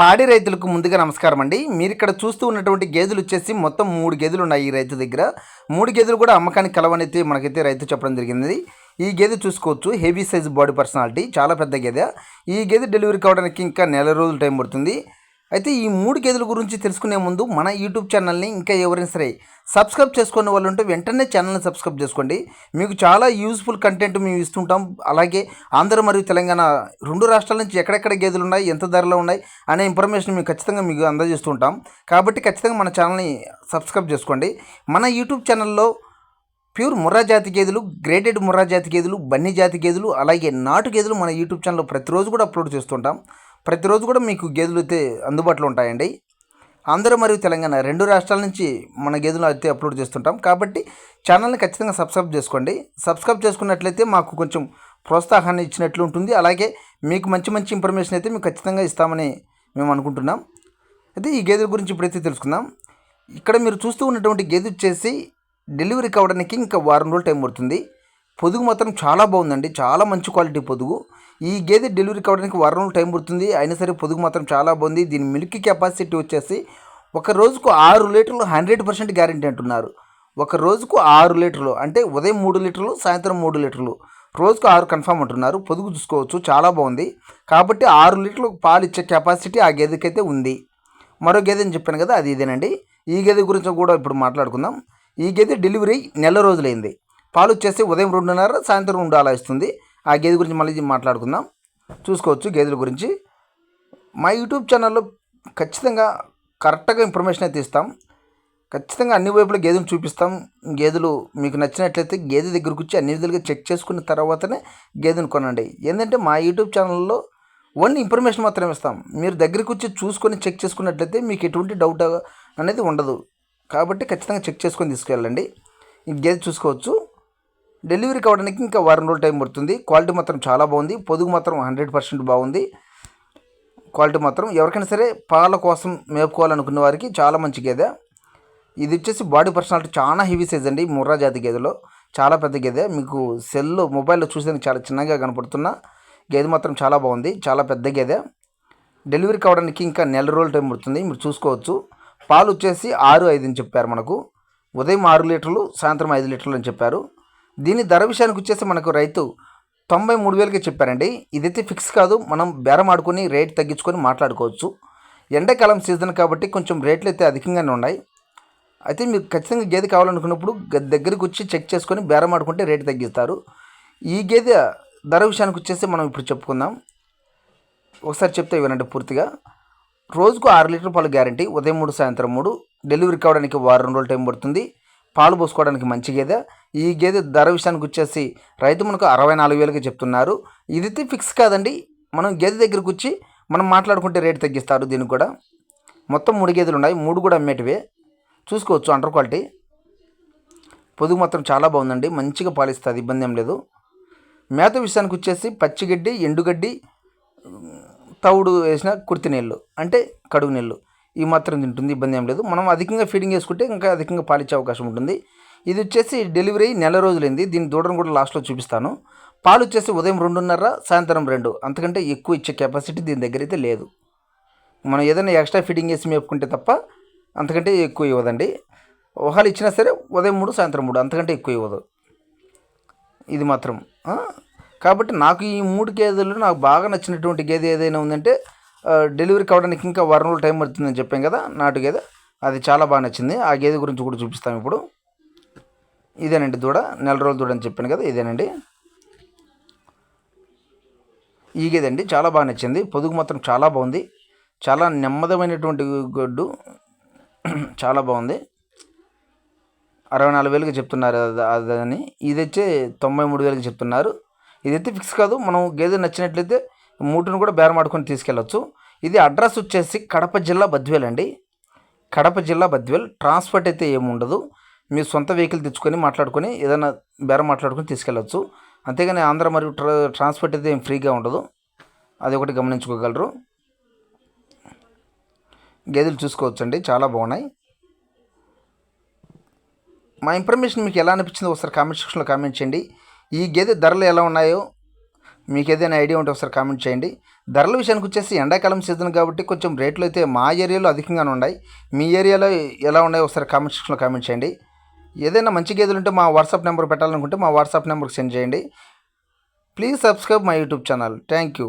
పాడి రైతులకు ముందుగా నమస్కారం అండి. మీరు ఇక్కడ చూస్తూ ఉన్నటువంటి గేదెలు వచ్చేసి మొత్తం మూడు గేదెలు ఉన్నాయి ఈ రైతు దగ్గర. మూడు గేదెలు కూడా అమ్మకానికి కలవనైతే మనకైతే రైతు చెప్పడం జరిగింది. ఈ గేదె చూసుకోవచ్చు. Heavy size body personality. చాలా పెద్ద గేదె. ఈ గేదె డెలివరీ కావడానికి ఇంకా నెల రోజులు టైం పడుతుంది. అయితే ఈ మూడు గేదెల గురించి తెలుసుకునే ముందు మన యూట్యూబ్ ఛానల్ని ఇంకా ఎవరైనా సరే సబ్స్క్రైబ్ చేసుకునే వాళ్ళు ఉంటే వెంటనే ఛానల్ని సబ్స్క్రైబ్ చేసుకోండి. మీకు చాలా యూస్ఫుల్ కంటెంట్ మేము ఇస్తుంటాం. అలాగే ఆంధ్ర మరియు తెలంగాణ రెండు రాష్ట్రాల నుంచి ఎక్కడెక్కడ గేదెలు ఉన్నాయి ఎంత ధరలో ఉన్నాయి అనే ఇన్ఫర్మేషన్ మేము ఖచ్చితంగా మీకు అందజేస్తుంటాం కాబట్టి ఖచ్చితంగా మన ఛానల్ని సబ్స్క్రైబ్ చేసుకోండి. మన యూట్యూబ్ ఛానల్లో ప్యూర్ ముర్రా జాతి గేదెలు గ్రేడెడ్ ముర్రా జాతి గేదెలు బన్నీ జాతి గేదెలు అలాగే నాటు గేదెలు మన యూట్యూబ్ ఛానల్లో ప్రతిరోజు కూడా అప్లోడ్ చేస్తుంటాం. ప్రతిరోజు కూడా మీకు గేదెలు అయితే అందుబాటులో ఉంటాయండి. ఆంధ్ర మరియు తెలంగాణ రెండు రాష్ట్రాల నుంచి మన గేదెలు అయితే అప్లోడ్ చేస్తుంటాం. కాబట్టి ఛానల్ని ఖచ్చితంగా సబ్స్క్రైబ్ చేసుకోండి. సబ్స్క్రైబ్ చేసుకున్నట్లయితే మాకు కొంచెం ప్రోత్సాహాన్ని ఇచ్చినట్లు ఉంటుంది. అలాగే మీకు మంచి మంచి ఇన్ఫర్మేషన్ అయితే మీకు ఖచ్చితంగా ఇస్తామని మేము అనుకుంటున్నాం. అయితే ఈ గేదెల గురించి ఇప్పుడైతే తెలుసుకుందాం. ఇక్కడ మీరు చూస్తూ ఉన్నటువంటి గేదె వచ్చేసి డెలివరీ కావడానికి ఇంకా వారం రోజులు టైం పడుతుంది. పొదుగు మాత్రం చాలా బాగుందండి. చాలా మంచి క్వాలిటీ పొదుగు. ఈ గేదె డెలివరీ కావడానికి వారం రోజులు టైం పడుతుంది. అయినా సరే పొదుగు మాత్రం చాలా బాగుంది. దీని మిల్క్ కెపాసిటీ వచ్చేసి ఒక రోజుకు ఆరు లీటర్లు హండ్రెడ్ పర్సెంట్ గ్యారంటీ అంటున్నారు. ఒక రోజుకు ఆరు లీటర్లు అంటే ఉదయం మూడు లీటర్లు సాయంత్రం మూడు లీటర్లు. రోజుకు ఆరు కన్ఫామ్ అంటున్నారు. పొదుగు చూసుకోవచ్చు. చాలా బాగుంది. కాబట్టి ఆరు లీటర్లు పాలు ఇచ్చే కెపాసిటీ ఆ గేదెకైతే ఉంది. మరో గేదె అని చెప్పాను కదా అది ఇదేనండి. ఈ గేదె గురించి కూడా ఇప్పుడు మాట్లాడుకుందాం. ఈ గేదె డెలివరీ నెల రోజులైంది. పాలు వచ్చేసి ఉదయం రెండున్నర సాయంత్రం రెండు అలా ఇస్తుంది ఆ గేదె గురించి మళ్ళీ మాట్లాడుకుందాం. చూసుకోవచ్చు గేదెల గురించి. మా యూట్యూబ్ ఛానల్లో ఖచ్చితంగా కరెక్ట్గా ఇన్ఫర్మేషన్ అయితే ఇస్తాం. ఖచ్చితంగా అన్ని వైపుల గేదెలు చూపిస్తాం. గేదెలు మీకు నచ్చినట్లయితే గేదె దగ్గరకు వచ్చి అన్ని విధాలుగా చెక్ చేసుకున్న తర్వాతనే గేదెను కొనండి. ఏంటంటే మా యూట్యూబ్ ఛానల్లో ఓన్లీ ఇన్ఫర్మేషన్ మాత్రమే ఇస్తాం. మీరు దగ్గరికి వచ్చి చూసుకొని చెక్ చేసుకున్నట్లయితే మీకు ఎటువంటి డౌట్ అనేది ఉండదు. కాబట్టి ఖచ్చితంగా చెక్ చేసుకొని తీసుకెళ్ళండి. ఈ గేదె చూసుకోవచ్చు. డెలివరీ కావడానికి ఇంకా వారం రోజులు టైం పడుతుంది. క్వాలిటీ మాత్రం చాలా బాగుంది. పొదుగు మాత్రం హండ్రెడ్ పర్సెంట్ బాగుంది. క్వాలిటీ మాత్రం ఎవరికైనా సరే పాల కోసం మేపుకోవాలనుకున్న వారికి చాలా మంచి గేదె. ఇది వచ్చేసి బాడీ పర్సనాలిటీ చాలా హెవీ సైజ్ అండి. ముర్రా జాతి గేదెలో చాలా పెద్ద గేదె. మీకు సెల్లో మొబైల్లో చూసేందుకు చాలా చిన్నగా కనపడుతున్న గేదె మాత్రం చాలా బాగుంది. చాలా పెద్ద గేదె. డెలివరీ కావడానికి ఇంకా నెల రోజులు టైం పడుతుంది. మీరు చూసుకోవచ్చు. పాలు వచ్చేసి ఆరు ఐదు అని చెప్పారు మనకు. ఉదయం ఆరు లీటర్లు సాయంత్రం ఐదు లీటర్లు అని చెప్పారు. దీని ధర విషయానికి వచ్చేసి మనకు రైతు తొంభై మూడు వేలకి చెప్పారండి. ఇదైతే ఫిక్స్ కాదు మనం బేరం ఆడుకొని రేట్ తగ్గించుకొని మాట్లాడుకోవచ్చు. ఎండాకాలం సీజన్ కాబట్టి కొంచెం రేట్లు అయితే అధికంగానే ఉన్నాయి. అయితే మీరు ఖచ్చితంగా గేదె కావాలనుకున్నప్పుడు దగ్గరికి వచ్చి చెక్ చేసుకొని బేరం ఆడుకుంటే రేటు తగ్గిస్తారు. ఈ గేదె ధర విషయానికి వచ్చేసి మనం ఇప్పుడు చెప్పుకుందాం. ఒకసారి చెప్తే వినండి పూర్తిగా. రోజుకు ఆరు లీటర్ పాలు గ్యారంటీ ఉదయం మూడు సాయంత్రం మూడు. డెలివరీ కావడానికి వారం రోజులు టైం పడుతుంది. పాలు పోసుకోవడానికి మంచి గేదె. ఈ గేదె ధర విషయానికి వచ్చేసి రైతు మనకు అరవై నాలుగు వేలకి చెప్తున్నారు. ఇది ఫిక్స్ కాదండి. మనం గేదె దగ్గరికి వచ్చి మనం మాట్లాడుకుంటే రేటు తగ్గిస్తారు దీనికి కూడా. మొత్తం మూడు గేదెలు ఉన్నాయి. మూడు కూడా అమ్మేటివే. చూసుకోవచ్చు అండర్ క్వాలిటీ. పొదుగు మాత్రం చాలా బాగుందండి. మంచిగా పాలిస్తుంది. ఇబ్బంది ఏం లేదు. మేత విషయానికి వచ్చేసి పచ్చిగడ్డి ఎండుగడ్డి తవుడు వేసిన కుర్తి నీళ్ళు అంటే కడుగు నీళ్ళు ఈ మాత్రం తింటుంది ఇబ్బంది ఏం లేదు. మనం అధికంగా ఫీడింగ్ చేసుకుంటే ఇంకా అధికంగా పాలిచ్చే అవకాశం ఉంటుంది. ఇది వచ్చేసి డెలివరీ నెల రోజులైంది. దీని దూడను కూడా లాస్ట్లో చూపిస్తాను. పాలు వచ్చేసి ఉదయం రెండున్నర సాయంత్రం రెండు. అంతకంటే ఎక్కువ ఇచ్చే కెపాసిటీ దీని దగ్గర అయితే లేదు. మనం ఏదైనా ఎక్స్ట్రా ఫీడింగ్ చేసి మేపుకుంటే తప్ప అంతకంటే ఎక్కువ ఇవ్వదండి. ఒకళ్ళు ఇచ్చినా సరే ఉదయం మూడు సాయంత్రం మూడు. అంతకంటే ఎక్కువ ఇవ్వదు. ఇది మాత్రం. కాబట్టి నాకు ఈ మూడు గేదెలు నాకు బాగా నచ్చినటువంటి గేదె ఏదైనా ఉందంటే డెలివరీ కావడానికి ఇంకా వారం రోజులు టైం పడుతుందని చెప్పాం కదా నాటు గేదె అది చాలా బాగా నచ్చింది. ఆ గేదె గురించి కూడా చూపిస్తాం ఇప్పుడు. ఇదేనండి దూడ నెల రోజుల దూడ అని చెప్పాను కదా ఇదేనండి. ఈ గేదె అండి చాలా బాగా నచ్చింది. పొదుగు మాత్రం చాలా బాగుంది. చాలా నెమ్మదమైనటువంటి గొడ్డు. చాలా బాగుంది. అరవై నాలుగు వేలుగా చెప్తున్నారు అదని. ఇది తొంభై మూడు వేలకి చెప్తున్నారు. ఇదైతే ఫిక్స్ కాదు మనం గేదె నచ్చినట్లయితే మూటను కూడా బేరం ఆడుకొని తీసుకెళ్ళచ్చు. ఇది అడ్రస్ వచ్చేసి కడప జిల్లా బద్వేల్ అండి. కడప జిల్లా బద్వేల్. ట్రాన్స్పోర్ట్ అయితే ఏమి ఉండదు మీ సొంత వెహికల్ తెచ్చుకొని మాట్లాడుకొని ఏదైనా బేరం మాట్లాడుకొని తీసుకెళ్ళచ్చు. అంతేగాని ఆంధ్ర మరియు ట్రా ట్రాన్స్పోర్ట్ అయితే ఏం ఫ్రీగా ఉండదు. అది ఒకటి గమనించుకోగలరు. గేదెలు చూసుకోవచ్చండి. చాలా బాగున్నాయి. మా ఇన్ఫర్మేషన్ మీకు ఎలా అనిపించిందో ఒకసారి కామెంట్ సెక్షన్లో కామెంట్ చేయండి. ఈ గేదె ధరలు ఎలా ఉన్నాయో మీకు ఏదైనా ఐడియా ఉంటే ఒకసారి కామెంట్ చేయండి. ధరల విషయానికి వచ్చేసి ఎండాకాలం సీజన్ కాబట్టి కొంచెం రేట్లు అయితే మా ఏరియాలో అధికంగానే ఉన్నాయి. మీ ఏరియాలో ఎలా ఉన్నాయో ఒకసారి కామెంట్ సెక్షన్లో కామెంట్ చేయండి. ఏదైనా మంచి గేదెలు ఉంటే మా వాట్సాప్ నెంబర్ పెట్టాలనుకుంటే మా వాట్సాప్ నెంబర్కి సెండ్ చేయండి. Please subscribe my YouTube channel. Thank you.